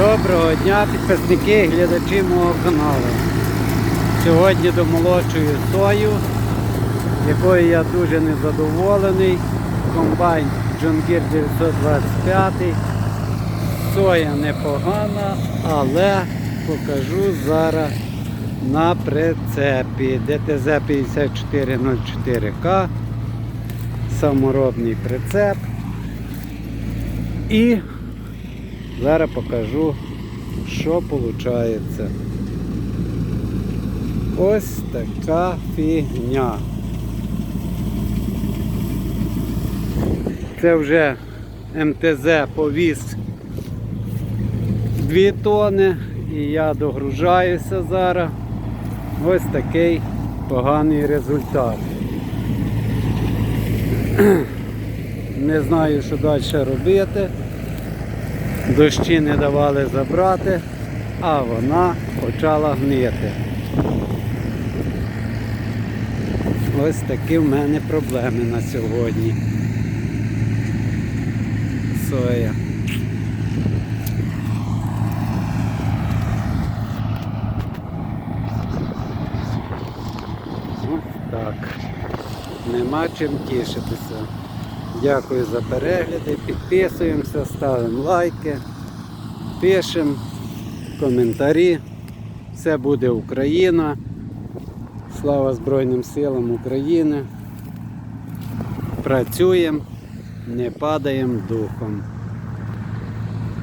Доброго дня, підписники і глядачі мого каналу. Сьогодні домолочую сою, якою я дуже незадоволений. Комбайн Deere 925. Соя непогана, але покажу зараз на прицепі. ДТЗ 5404К. Саморобний прицеп. І Зараз покажу, що виходить. Ось така фігня. Це вже МТЗ повіз 2 тони і я догружаюся зараз. Ось такий поганий результат. Не знаю, що далі робити. Дощі не давали забрати, а вона почала гнити. Ось такі в мене проблеми на сьогодні. Соя. Ось так. Нема чим тішитися. Дякую за перегляди, підписуємося, ставимо лайки, пишемо коментарі. Все буде Україна. Слава Збройним силам України. Працюємо, не падаємо духом.